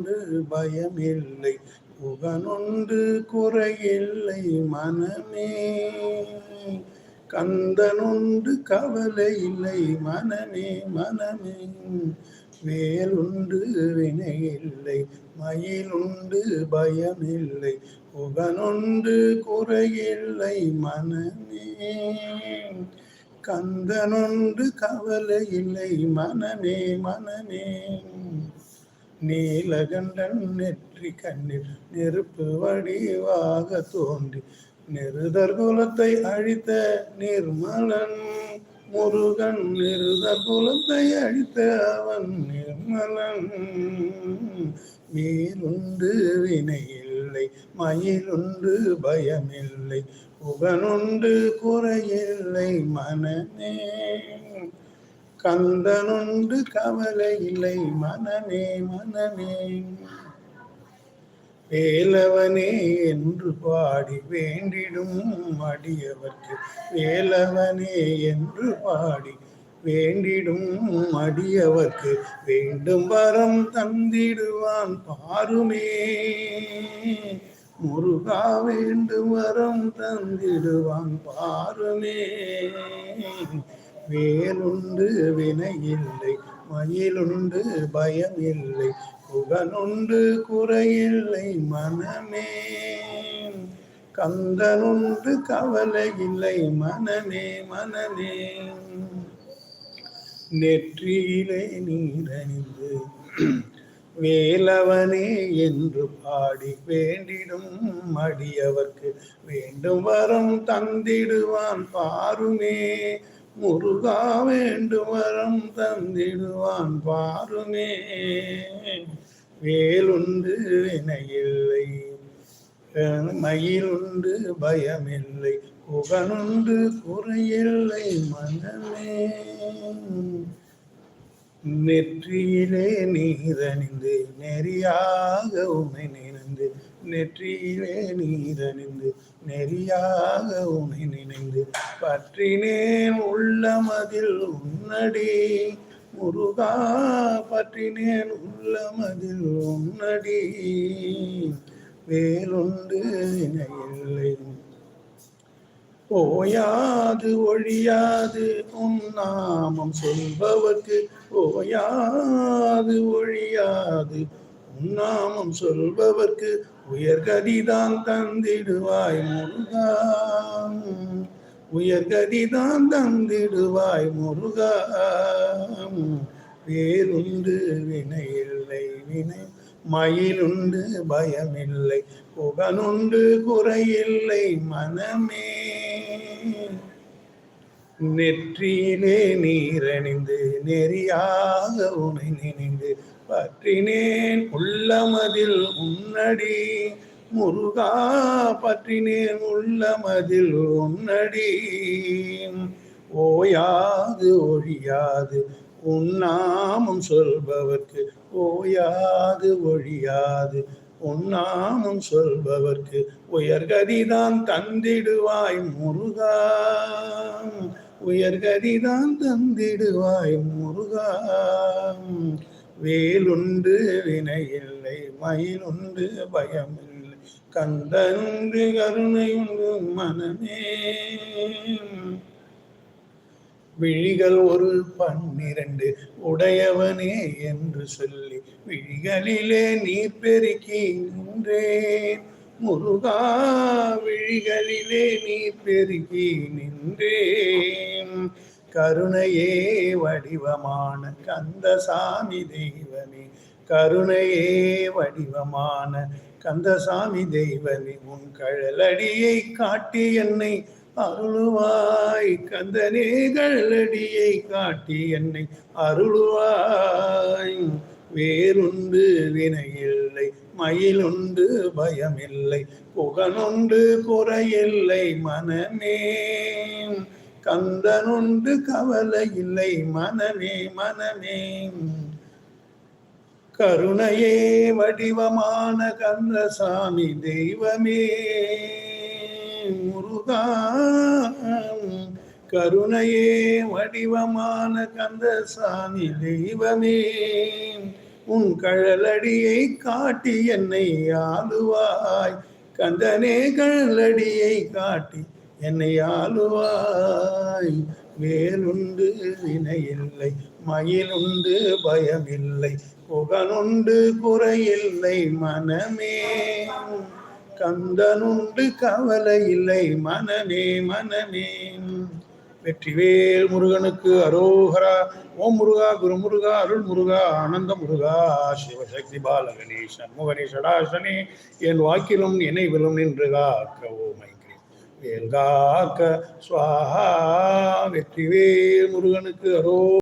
உண்டு பயமில்லை. புகனொன்று குறையில்லை மனமே. கந்தனுண்டு கவலை இல்லை மனமே மனமே. வேலுண்டு வினையில்லை மயிலுண்டு பயமில்லை. புகனொன்று குறையில்லை மனமே. கந்தனுண்டு கவலை இல்லை மனமே மனமே. நீலகண்டன் நெற்றி கண்ணில் நெருப்பு வடிவாக தோன்றி நெருதர் குலத்தை அழித்த நிர்மலன் முருகன் நிருதர் குலத்தை அழித்த அவன் நிர்மலன். மேலுண்டு வினையில்லை மயிலுண்டு பயமில்லை புகனுண்டு குறையில்லை மனமே. கந்தனுண்டு கவலை இல்லை. மனமே மனமே. வேலவனே என்று பாடி வேண்டிடும் அடியவர்க்கு. வேலவனே என்று பாடி வேண்டிடும் அடியவர்க்கு. வேண்டும் வரம் தந்திடுவான் பாருமே. முருகா வேண்டும் வரம் தந்திடுவான் பாருமே. வேலுண்டு வினை இல்லை மயிலுண்டு பயம் இல்லை புகனுண்டு குறையில்லை மனமே கந்தனுண்டு கவலை இல்லை மனமே மனமே. நெற்றியிலே நீரணிந்து வேலவனே என்று பாடி வேண்டிடும் மடியவர்க்கு வேண்டும் வரம் தந்திடுவான் பாருமே. முருகா வேண்டும் வரம் தந்திடுவான் பாருமே வேலுண்டு வினையில்லை மயிலுண்டு பயமில்லை புகனுண்டு குறையில்லை மனமே. நெற்றியிலே நீரணிந்து நெறியாக உமை நினைந்து நெற்றியிலே நீரணிந்து நெறியாக உனை நினைந்து பற்றினேன் உள்ளமதில் உன்னடி. முருகா பற்றினேன் உள்ளமதில் உன்னடி. வேலுண்டு இணையில்லை. ஓயாது ஒழியாது உன் நாமம் சொல்பவர்க்கு ஓயாது ஒழியாது உன்னாமம் சொல்பவர்க்கு உயர்கதிதான் தந்திடுவாய் முருகா. உயர்கதிதான் தந்திடுவாய் முருகா. வேலுண்டு வினையில்லை வினை மயிலுண்டு பயமில்லை புகனுண்டு குறையில்லை மனமே. நெற்றியிலே நீரணிந்து நெறியாக உனை நினைந்து பற்றினேன் உள்ளமதில் உன்னடி. முருகா பற்றினேன் உள்ளமதில் உன்னடி. ஓயாது ஒழியாது உன்னாமம் சொல்பவர்க்கு. ஓயாது ஒழியாது உன்னாமம் சொல்பவர்க்கு. உயர்கதிதான் தந்திடுவாய் முருகா. உயர்கதிதான் தந்திடுவாய் முருகா. வேலுண்டு வினையில்லை மயிலுண்டு பயமில்லை கந்தனுண்டு கருணையுண்டு மனமே. விழிகள் ஒரு பன்னிரண்டு உடையவனே என்று சொல்லி விழிகளிலே நீர் பெருக்கி முருகா விழிகளிலே நீ பெருகி நின்றேன். கருணையே வடிவமான கந்தசாமி தெய்வமே கருணையே வடிவமான கந்தசாமி தெய்வமே உன் கழலடியை காட்டி என்னை அருளுவாய். கந்தனே கழலடியை காட்டி என்னை அருளுவாய். வேறுண்டு வினையில்லை மயிலுண்டு பயமில்லை புகனுண்டு குறையில்லை மனமே. கந்தனுண்டு கவலை இல்லை. மனமே மனமே. கருணையே வடிவமான கந்தசாமி தெய்வமே. முருகா கருணையே வடிவமான கந்தசாமி தெய்வமே. உன் கழலடியை காட்டி என்னை ஆளுவாய். கந்தனே கழலடியை காட்டி என்னை ஆளுவாய். வேலுண்டு வினையில்லை மயிலுண்டு பயமில்லை புகனுண்டு குறையில்லை மனமே. கந்தனுண்டு கவலை இல்லை மனமே மனமே. வெற்றிவேல் முருகனுக்கு அரோகரா. ஓம் முருகா குரு முருகா அருள் முருகா ஆனந்த முருகா சிவசக்தி பால கணேசன் முகனேஷடாசனே என் வாக்கிலும் நினைவிலும் நின்று காக்க ஓமை வேல் சுவாஹா வெற்றிவேல் முருகனுக்கு அரோ